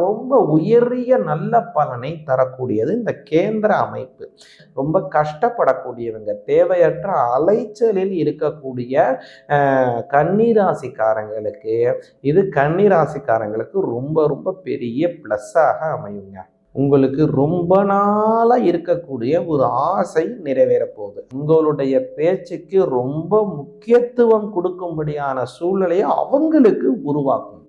ரொம்ப உயரிய நல்ல பலனை தரக்கூடியது இந்த கேந்திர அமைப்பு. ரொம்ப கஷ்டப்படக்கூடியவங்க தேவையற்ற அலைச்சலில் இருக்கக்கூடிய கன்னிராசிக்காரங்களுக்கு இது கன்னிராசிக்காரங்களுக்கு ரொம்ப ரொம்ப பெரிய ப்ளஸ்ஸாக அமையுங்க. உங்களுக்கு ரொம்ப நாளாக இருக்கக்கூடிய ஒரு ஆசை நிறைவேற போகுது உங்களுடைய பேச்சுக்கு ரொம்ப முக்கியத்துவம் கொடுக்கும்படியான சூழ்நிலையை அவங்களுக்கு உருவாக்கும்.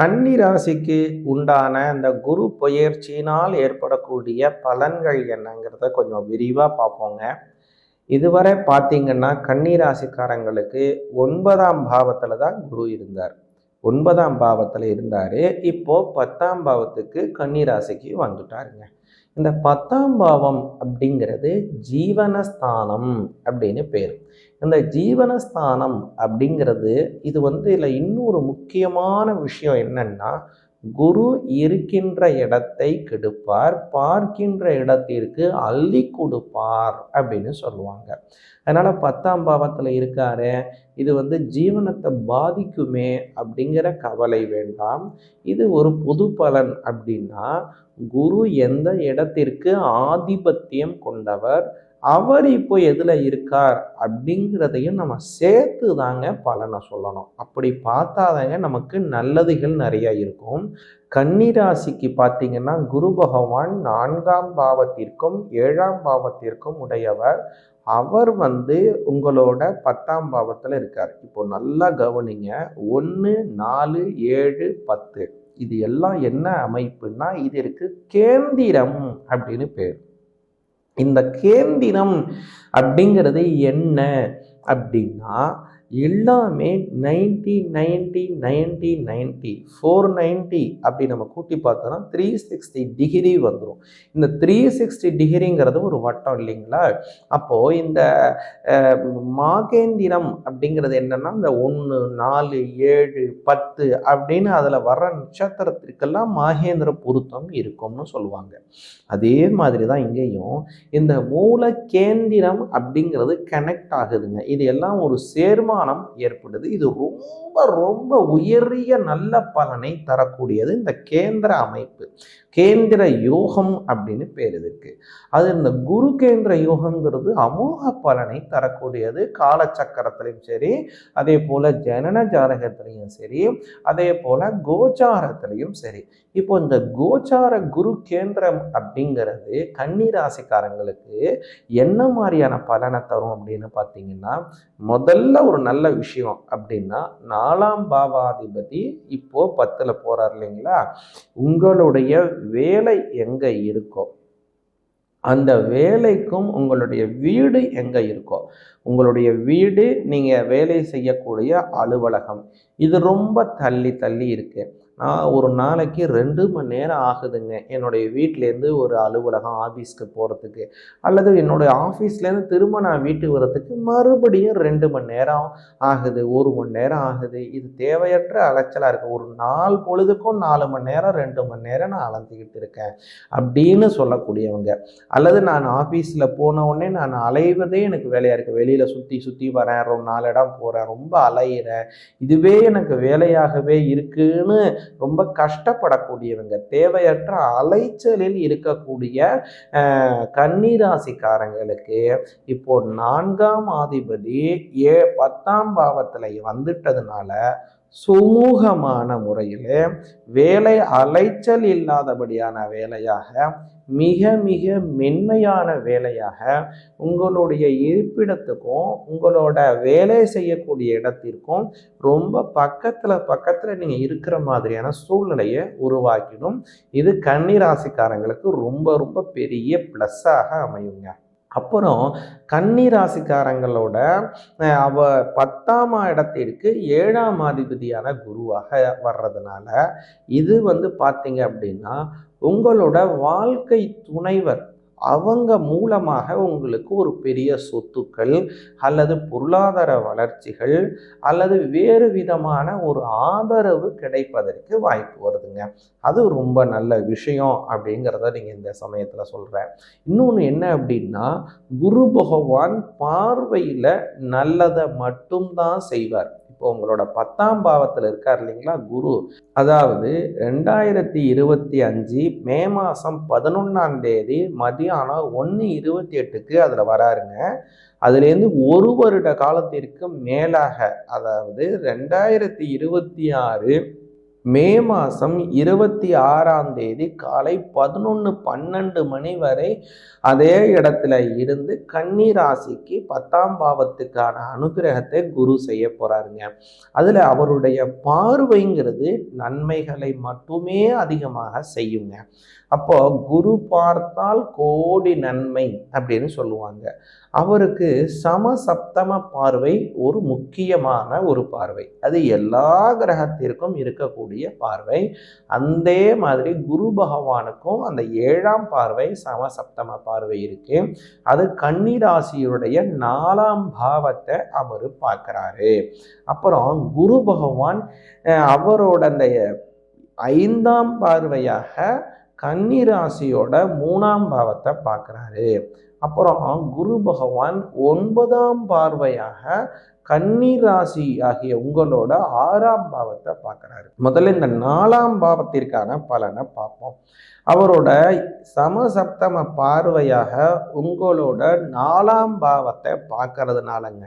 கன்னி ராசிக்கு உண்டான இந்த குரு பெயர்ச்சியினால் ஏற்படக்கூடிய பலன்கள் என்னங்கிறத கொஞ்சம் விரிவாக பார்ப்போங்க. இதுவரை பார்த்தீங்கன்னா கன்னி ராசிக்காரங்களுக்கு ஒன்பதாம் பாவத்தில் தான் குரு இருந்தார். ஒன்பதாம் பாவத்தில் இருந்தார். இப்போது பத்தாம் பாவத்துக்கு கன்னி ராசிக்கு வந்துட்டாருங்க. இந்த பத்தாம் பாவம் அப்படிங்கிறது ஜீவனஸ்தானம் அப்படின்னு பேர். இந்த ஜீவனஸ்தானம் அப்படிங்கிறது இது வந்து இதில் இன்னொரு முக்கியமான விஷயம் என்னன்னா குரு இருக்கின்ற இடத்தை கெடுப்பார் பார்க்கின்ற இடத்திற்கு அள்ளி கொடுப்பார் அப்படின்னு சொல்லுவாங்க. அதனால் பத்தாம் பாவத்தில் இருக்காரு. இது வந்து ஜீவனத்தை பாதிக்குமே அப்படிங்கிற கவலை வேண்டாம். இது ஒரு பொது பலன் அப்படின்னா குரு எந்த இடத்திற்கு ஆதிபத்தியம் கொண்டவர் அவர் இப்போ எதில் இருக்கார் அப்படிங்கிறதையும் நம்ம சேர்த்து தாங்க பலனை சொல்லணும். அப்படி பார்த்தாதாங்க நமக்கு நல்லதுகள் நிறையா இருக்கும். கன்னிராசிக்கு பார்த்தீங்கன்னா குரு பகவான் நான்காம் பாவத்திற்கும் ஏழாம் பாவத்திற்கும் உடையவர். அவர் வந்து உங்களோட பத்தாம் பாவத்தில் இருக்கார். இப்போ நல்லா கவனிங்க. ஒன்று நாலு ஏழு பத்து. இது எல்லாம் என்ன அமைப்புன்னா இதற்கு கேந்திரம் அப்படின்னு பேர். இந்த கேந்திரம் அப்படிங்கிறது என்ன அப்படின்னா எல்லாமே ninety ninety ninety ninety four ninety அப்படி நம்ம கூட்டி பார்த்தோம்னா த்ரீ சிக்ஸ்டி டிகிரி வந்துடும் இந்த த்ரீ சிக்ஸ்டி டிகிரிங்கிறது ஒரு வட்டம் இல்லைங்களா? அப்போது இந்த மாகேந்திரம் அப்படிங்கிறது என்னன்னா இந்த ஒன்று நாலு ஏழு பத்து அப்படின்னு அதில் வர்ற நட்சத்திரத்திற்கெல்லாம் மாகேந்திர பொருத்தம் இருக்கும்னு சொல்லுவாங்க. அதே மாதிரி தான் இங்கேயும் இந்த மூல கேந்திரம் அப்படிங்கிறது கனெக்ட் ஆகுதுங்க. இது எல்லாம் ஒரு சேர்மா வருமானம் ஏற்படுது. இது ரொம்ப ரொம்ப உயரிய நல்ல பலனை தரக்கூடியது இந்த கேந்திர அமைப்பு. கேந்திர யோகம் அப்படின்னு பேர் இதுக்கு அது இந்த குரு கேந்திர யோகங்கிறது அமோக பலனை தரக்கூடியது. காலச்சக்கரத்திலையும் சரி அதே போல ஜனன ஜாதகத்திலையும் சரி அதே போல கோச்சாரத்திலையும் சரி. இப்போ இந்த கோச்சார குரு கேந்திரம் அப்படிங்கிறது கன்னிராசிக்காரங்களுக்கு என்ன மாதிரியான பலனை தரும் அப்படின்னு பார்த்தீங்கன்னா முதல்ல ஒரு நல்ல விஷயம் அப்படின்னா நாலாம் பாவாதிபதி இப்போ பத்துல போறார் இல்லைங்களா? உங்களுடைய வேலை எங்க இருக்கோ அந்த வேலைக்கும் உங்களுடைய வீடு எங்க இருக்கோ உங்களுடைய வீடு நீங்க வேலை செய்யக்கூடிய அலுவலகம் இது ரொம்ப தள்ளி தள்ளி இருக்கு. நான் ஒரு நாளைக்கு ரெண்டு மணி நேரம் ஆகுதுங்க. என்னுடைய வீட்டிலேருந்து ஒரு அலுவலகம் ஆஃபீஸ்க்கு போகிறதுக்கு அல்லது என்னுடைய ஆஃபீஸ்லேருந்து திரும்ப நான் வீட்டுக்கு வர்றதுக்கு மறுபடியும் ரெண்டு மணி நேரம் ஆகுது ஒரு மணி நேரம் ஆகுது. இது தேவையற்ற அலைச்சலாக இருக்குது ஒரு நாள் பொழுதுக்கும் நாலு மணி நேரம் ரெண்டு மணி நேரம் நான் அலைஞ்சிக்கிட்டு இருக்கேன் அப்படின்னு சொல்லக்கூடியவங்க. அல்லது நான் ஆஃபீஸில் போன உடனே நான் அலைவதே எனக்கு வேலையாக இருக்குது வெளியில் சுற்றி சுற்றி வரேன் ரொம்ப நாலு இடம் போகிறேன் ரொம்ப அலையிறேன். இதுவே எனக்கு வேலையாகவே இருக்குன்னு ரொம்ப கஷ்டப்படக்கூடியவங்க தேவையற்ற அலைச்சலில் இருக்கக்கூடிய கன்னிராசிக்காரங்களுக்கு இப்போ நான்காம் ஆதிபதி ஏ பத்தாம் பாவத்தில் வந்துட்டதுனால சுமூகமான முறையில் வேலை அலைச்சல் இல்லாதபடியான வேலையாக மிக மிக மென்மையான வேலையாக உங்களுடைய இருப்பிடத்துக்கும் உங்களோட வேலை செய்யக்கூடிய இடத்திற்கும் ரொம்ப பக்கத்தில் பக்கத்தில் நீங்கள் இருக்கிற மாதிரியான சூழ்நிலையை உருவாக்கிடும். இது கன்னி ராசிக்காரங்களுக்கு ரொம்ப ரொம்ப பெரிய ப்ளஸ்ஸாக அமையுங்க. அப்புறம் கன்னி ராசிக்காரங்களோட அவ பத்தாம் இடத்திற்கு ஏழாம் அதிபதியான குருவாக வர்றதுனால இது வந்து பார்த்தீங்க அப்படின்னா உங்களோட வாழ்க்கை துணைவர் அவங்க மூலமாக உங்களுக்கு ஒரு பெரிய சொத்துக்கள் அல்லது பொருளாதார வளர்ச்சிகள் அல்லது வேறு விதமான ஒரு ஆதரவு கிடைப்பதற்கு வாய்ப்பு வருதுங்க. அது ரொம்ப நல்ல விஷயம் அப்படிங்கிறத நீங்கள் இந்த சமயத்தில் சொல்கிறேன் இன்னொன்று என்ன அப்படின்னா குரு பகவான் பார்வையில் நல்லதை மட்டும்தான் செய்வார். இப்போ உங்களோட பத்தாம் பாவத்தில் இருக்கார் இல்லைங்களா? குரு. அதாவது ரெண்டாயிரத்தி இருபத்தி அஞ்சு மே மாதம் பதினொன்றாம் தேதி மதியானம் ஒன்று இருபத்தி எட்டுக்கு அதில் வராருங்க. அதுலேருந்து ஒரு வருட காலத்திற்கு மேலாக அதாவது ரெண்டாயிரத்தி இருபத்தி ஆறு மே மாதம் இருபத்தி ஆறாம் தேதி காலை பதினொன்று பன்னெண்டு மணி வரை அதே இடத்துல இருந்து கன்னி ராசிக்கு பத்தாம் பாவத்துக்கான அனுகிரகத்தை குரு செய்ய போகிறாருங்க அதில் அவருடைய பார்வைங்கிறது நன்மைகளை மட்டுமே அதிகமாக செய்யுங்க. அப்போ குரு பார்த்தால் கோடி நன்மை அப்படின்னு சொல்லுவாங்க. அவருக்கு சமசப்தம பார்வை ஒரு முக்கியமான ஒரு பார்வை. அது எல்லா கிரகத்திற்கும் இருக்கக்கூடிய பார்வை. அந்த மாதிரி குரு பகவானுக்கும் அந்த ஏழாம் பார்வை சமசப்தம பார்வை இருக்கு. அது கன்னிராசியுடைய நாலாம் பாவத்தை அவர் பார்க்குறாரு. அப்புறம் குரு பகவான் அவரோட அந்த ஐந்தாம் பார்வையாக கன்னிராசியோட மூணாம் பாவத்தை பார்க்குறாரு. அப்புறம் குரு பகவான் ஒன்பதாம் பார்வையாக கன்னீர் ராசி ஆகிய உங்களோட ஆறாம் பாவத்தை பார்க்குறாரு. முதல்ல இந்த நாலாம் பாவத்திற்கான பலனை பார்ப்போம். அவரோட சமசப்தம பார்வையாக உங்களோட நாலாம் பாவத்தை பார்க்கறதுனாலங்க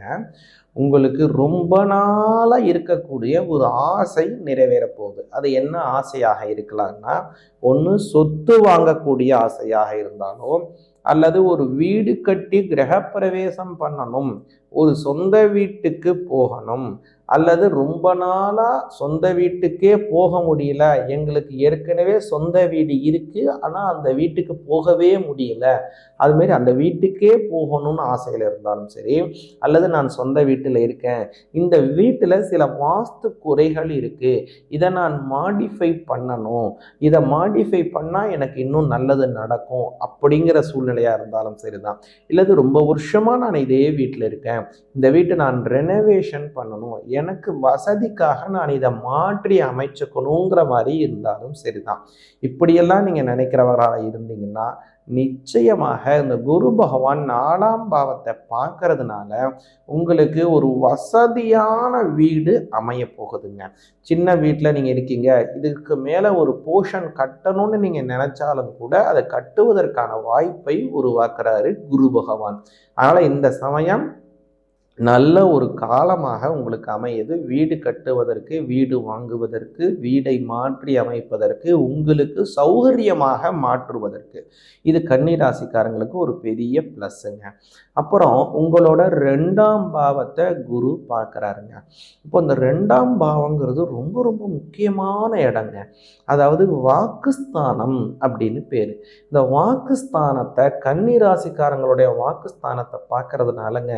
உங்களுக்கு ரொம்ப நாளாக இருக்கக்கூடிய ஒரு ஆசை நிறைவேற போகுது அது என்ன ஆசையாக இருக்கலாம்னா ஒன்று சொத்து வாங்கக்கூடிய ஆசையாக இருந்தாலும் அல்லது ஒரு வீடு கட்டி கிரகப்பிரவேசம் பண்ணணும் ஒரு சொந்த வீட்டுக்கு போகணும் அல்லது ரொம்ப நாளாக சொந்த வீட்டுக்கே போக முடியல. எங்களுக்கு ஏற்கனவே சொந்த வீடு இருக்குது ஆனால் அந்த வீட்டுக்கு போகவே முடியல. அதுமாரி அந்த வீட்டுக்கே போகணும்னு ஆசையில் இருந்தாலும் சரி அல்லது நான் சொந்த வீட்டில் இருக்கேன். இந்த வீட்டில் சில வாஸ்து குறைகள் இருக்குது இதை நான் மாடிஃபை பண்ணணும். இதை மாடிஃபை பண்ணால் எனக்கு இன்னும் நல்லது நடக்கும் அப்படிங்கிற சூழ்நிலை சூழ்நிலையாக இருந்தாலும் சரிதான். இல்லது ரொம்ப வருஷமாக நான் இதே வீட்டில் இருக்கேன். இந்த வீட்டை நான் ரெனோவேஷன் பண்ணணும். எனக்கு வசதிக்காக நான் இதை மாற்றி அமைச்சுக்கணுங்கிற மாதிரி இருந்தாலும் சரிதான். இப்படியெல்லாம் நீங்கள் நினைக்கிறவராக இருந்தீங்கன்னா நிச்சயமாக இந்த குரு பகவான் நாலாம் பாவத்தை பார்க்கறதுனால உங்களுக்கு ஒரு வசதியான வீடு அமைய போகுதுங்க. சின்ன வீட்டில் நீங்கள் இருக்கீங்க இதுக்கு மேலே ஒரு போர்ஷன் கட்டணும்னு நீங்கள் நினச்சாலும் கூட அதை கட்டுவதற்கான வாய்ப்பை உருவாக்குறாரு குரு பகவான். அதனால் இந்த சமயம் நல்ல ஒரு காலமாக உங்களுக்கு அமையுது. வீடு கட்டுவதற்கு வீடு வாங்குவதற்கு வீடை மாற்றி அமைப்பதற்கு உங்களுக்கு சௌகரியமாக மாற்றுவதற்கு. இது கன்னிராசிக்காரங்களுக்கு ஒரு பெரிய ப்ளஸ்ஸுங்க. அப்புறம் உங்களோட ரெண்டாம் பாவத்தை குரு பார்க்குறாருங்க. இப்போ இந்த ரெண்டாம் பாவங்கிறது ரொம்ப ரொம்ப முக்கியமான இடங்க. அதாவது வாக்குஸ்தானம் அப்படின்னு பேர். இந்த வாக்குஸ்தானத்தை கன்னிராசிக்காரங்களுடைய வாக்குஸ்தானத்தை பார்க்கறதுனாலங்க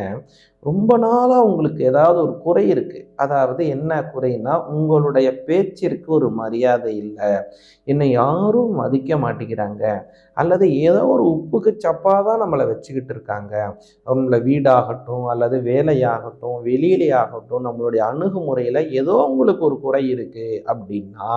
ரொம்ப நாளாக உங்களுக்கு ஏதாவது ஒரு குறை இருக்குது அதாவது என்ன குறைனா உங்களுடைய பேச்சிற்கு ஒரு மரியாதை இல்லை. என்னை யாரும் மதிக்க மாட்டேங்கிறாங்க. அல்லது ஏதோ ஒரு உப்புக்கு சப்பாக தான் நம்மளை வச்சுக்கிட்டு இருக்காங்க. நம்மளை வீடாகட்டும் அல்லது வேலையாகட்டும் வெளியிலே ஆகட்டும் நம்மளுடைய அணுகுமுறையில் ஏதோ உங்களுக்கு ஒரு குறை இருக்குது அப்படின்னா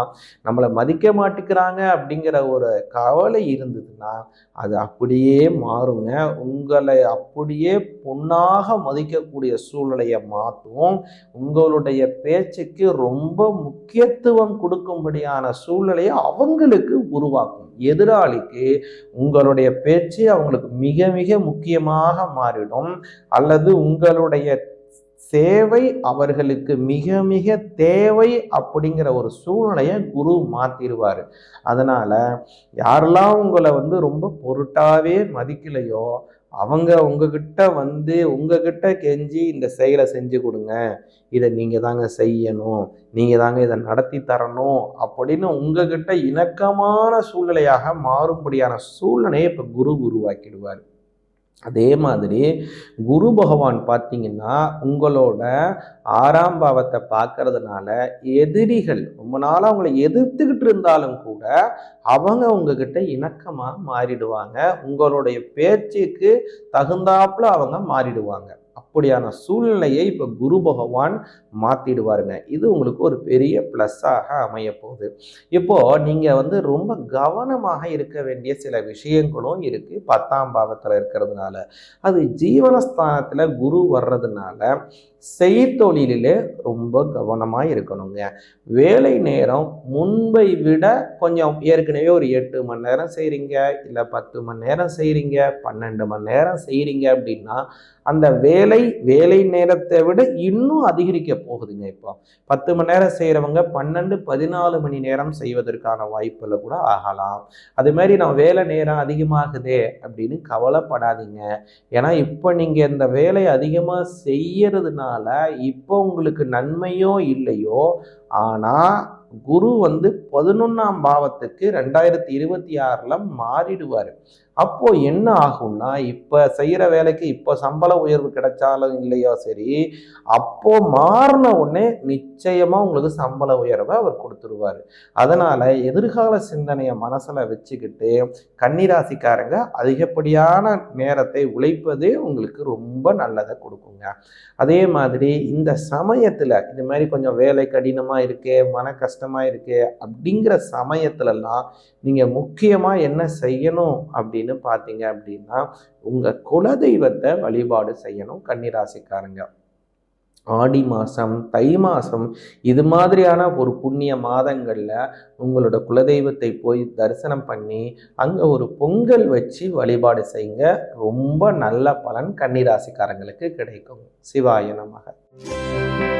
நம்மளை மதிக்க மாட்டேங்கிறாங்க அப்படிங்கிற ஒரு கவலை இருந்ததுன்னா அது அப்படியே மாறுங்க. உங்களை அப்படியே பொண்ணாக மதிக்கக்கூடிய சூழ்நிலையை மாற்றும். உங்கள் உங்களுடைய பேச்சுக்கு ரொம்ப முக்கியத்துவம் கொடுக்கும்படியான சூழ்நிலையை அவங்களுக்கு உருவாக்கும். எதிராளிக்கு உங்களுடைய பேச்சு அவங்களுக்கு மிக மிக முக்கியமாக மாறிடும். அல்லது உங்களுடைய சேவை அவர்களுக்கு மிக மிக தேவை அப்படிங்கிற ஒரு சூழ்நிலையை குரு மாற்றிடுவார் அதனால் யாரெல்லாம் உங்களை வந்து ரொம்ப பொருட்டாவே மதிக்கலையோ அவங்க உங்ககிட்ட வந்து உங்ககிட்ட கெஞ்சி இந்த செயலை செஞ்சு கொடுங்க. இதை நீங்கள் தாங்க செய்யணும். நீங்கள் தாங்க இதை நடத்தி தரணும் அப்படின்னு உங்ககிட்ட இணக்கமான சூழ்நிலையாக மாறும்படியான சூழ்நிலையை இப்போ குரு உருவாக்கிடுவார். அதே மாதிரி குரு பகவான் பார்த்தீங்கன்னா உங்களோட ஆறாம் பாவத்தை பார்க்கறதுனால எதிரிகள் ரொம்ப நாளாக அவங்கள எதிர்த்துக்கிட்டு இருந்தாலும் கூட அவங்க உங்ககிட்ட இணக்கமாக மாறிடுவாங்க. உங்களுடைய பேச்சுக்கு தகுந்தாப்புல அவங்க மாறிடுவாங்க. அப்படியான சூழ்நிலையை இப்போ குரு பகவான் மாற்றிடுவாருங்க இது உங்களுக்கு ஒரு பெரிய ப்ளஸ்ஸாக அமைய போகுது நீங்கள் வந்து ரொம்ப கவனமாக இருக்க வேண்டிய சில விஷயங்களும் இருக்குது பத்தாம் பாவத்தில் இருக்கிறதுனால. அது ஜீவனஸ்தானத்தில் குரு வர்றதுனால செய்தொழிலே ரொம்ப கவனமாக இருக்கணுங்க. வேலை நேரம் முன்பை விட கொஞ்சம் ஏற்கனவே ஒரு எட்டு மணி நேரம் செய்கிறீங்க இல்லை பத்து மணி நேரம் செய்கிறீங்க பன்னெண்டு மணி நேரம் செய்கிறீங்க அப்படின்னா அந்த வேலை வேலை நேரத்தை விட இன்னும் அதிகரிக்க போகுதுங்க இப்போ. பத்து மணி நேரம் செய்கிறவங்க பன்னெண்டு பதினாலு மணி நேரம் செய்வதற்கான வாய்ப்புகள் கூட ஆகலாம். அது மாதிரி நான் வேலை நேரம் அதிகமாகுதே அப்படின்னு கவலைப்படாதீங்க. ஏன்னா இப்போ நீங்கள் இந்த வேலையை அதிகமாக செய்யறதுனால இப்போ உங்களுக்கு நன்மையோ இல்லையோ ஆனால் குரு வந்து பதினொன்றாம் பாவத்துக்கு ரெண்டாயிரத்தி இருபத்தி ஆறில் மாறிடுவார். அப்போ என்ன ஆகும்னா இப்போ செய்கிற வேலைக்கு இப்போ சம்பள உயர்வு கிடைச்சாலும் இல்லையோ சரி அப்போ மாறின உடனே நிச்சயமாக உங்களுக்கு சம்பள உயர்வை அவர் கொடுத்துருவார். அதனால் எதிர்கால சிந்தனையை மனசில் வச்சுக்கிட்டு கன்னிராசிக்காரங்க அதிகப்படியான நேரத்தை உழைப்பதே உங்களுக்கு ரொம்ப நல்லதை கொடுக்குங்க. அதே மாதிரி இந்த சமயத்தில் இது மாதிரி கொஞ்சம் வேலை கடினமாக இருக்கே மன கஷ்டமாக இருக்கே அப்படிங்கிற சமயத்துலலாம் நீங்கள் முக்கியமாக என்ன செய்யணும் அப்படின்னு அப்படின்னு பார்த்தீங்க அப்படின்னா உங்கள் குலதெய்வத்தை வழிபாடு செய்யணும் கன்னிராசிக்காரங்க. ஆடி மாதம் தை மாதம் இது மாதிரியான ஒரு புண்ணிய மாதங்களில் உங்களோட குலதெய்வத்தை போய் தரிசனம் பண்ணி அங்கே ஒரு பொங்கல் வச்சு வழிபாடு செய்யுங்க. ரொம்ப நல்ல பலன் கன்னிராசிக்காரங்களுக்கு கிடைக்கும். சிவாய நமக.